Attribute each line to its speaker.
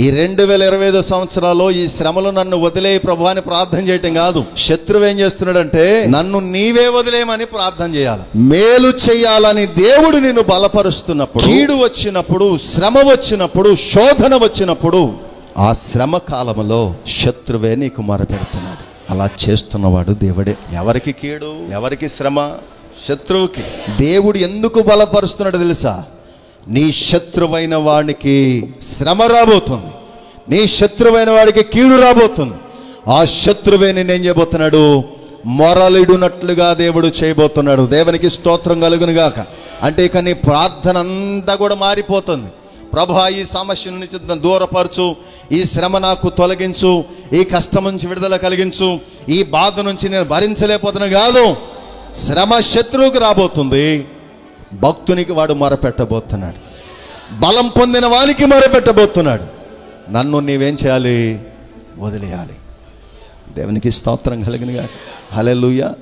Speaker 1: ఈ రెండు వేల ఇరవై ఐదు సంవత్సరాల్లో ఈ శ్రమలు నన్ను వదిలే ప్రభు అని ప్రార్థన చేయటం కాదు. శత్రువు ఏం చేస్తున్నాడంటే నన్ను నీవే వదిలేయమని ప్రార్థన చేయాలి. మేలు చేయాలని దేవుడు నిన్ను బలపరుస్తున్నప్పుడు కీడు వచ్చినప్పుడు శ్రమ వచ్చినప్పుడు శోధన వచ్చినప్పుడు ఆ శ్రమ కాలంలో శత్రువే నీకు మొరపెడుతున్నాడు. అలా చేస్తున్నవాడు దేవుడే. ఎవరికి కీడు? ఎవరికి శ్రమ? శత్రువుకి. దేవుడు ఎందుకు బలపరుస్తున్నాడు తెలుసా? నీ శత్రువైన వాడికి శ్రమ రాబోతుంది. నీ శత్రువైన వాడికి కీడు రాబోతుంది. ఆ శత్రువే నేనేం చేయబోతున్నాడు? మొరలిడునట్లుగా దేవుడు చేయబోతున్నాడు. దేవునికి స్తోత్రం కలుగును గాక. అంటే ఇక నీ ప్రార్థన అంతా కూడా మారిపోతుంది. ప్రభా ఈ సమస్య నుంచి దూరపరచు. ఈ శ్రమ నాకు తొలగించు. ఈ కష్టం నుంచి విడుదల కలిగించు. ఈ బాధ నుంచి నేను భరించలేకపోతున్నాను కాదు. శ్రమ శత్రువుకి రాబోతుంది. భక్తునికి వాడు మొరపెట్టబోతున్నాడు. బలం పొందిన వానికి మొరపెట్టబోతున్నాడు. నన్ను నీవేం చేయాలి? వదిలేయాలి. దేవునికి స్తోత్రం కలిగినగా హలెలుయా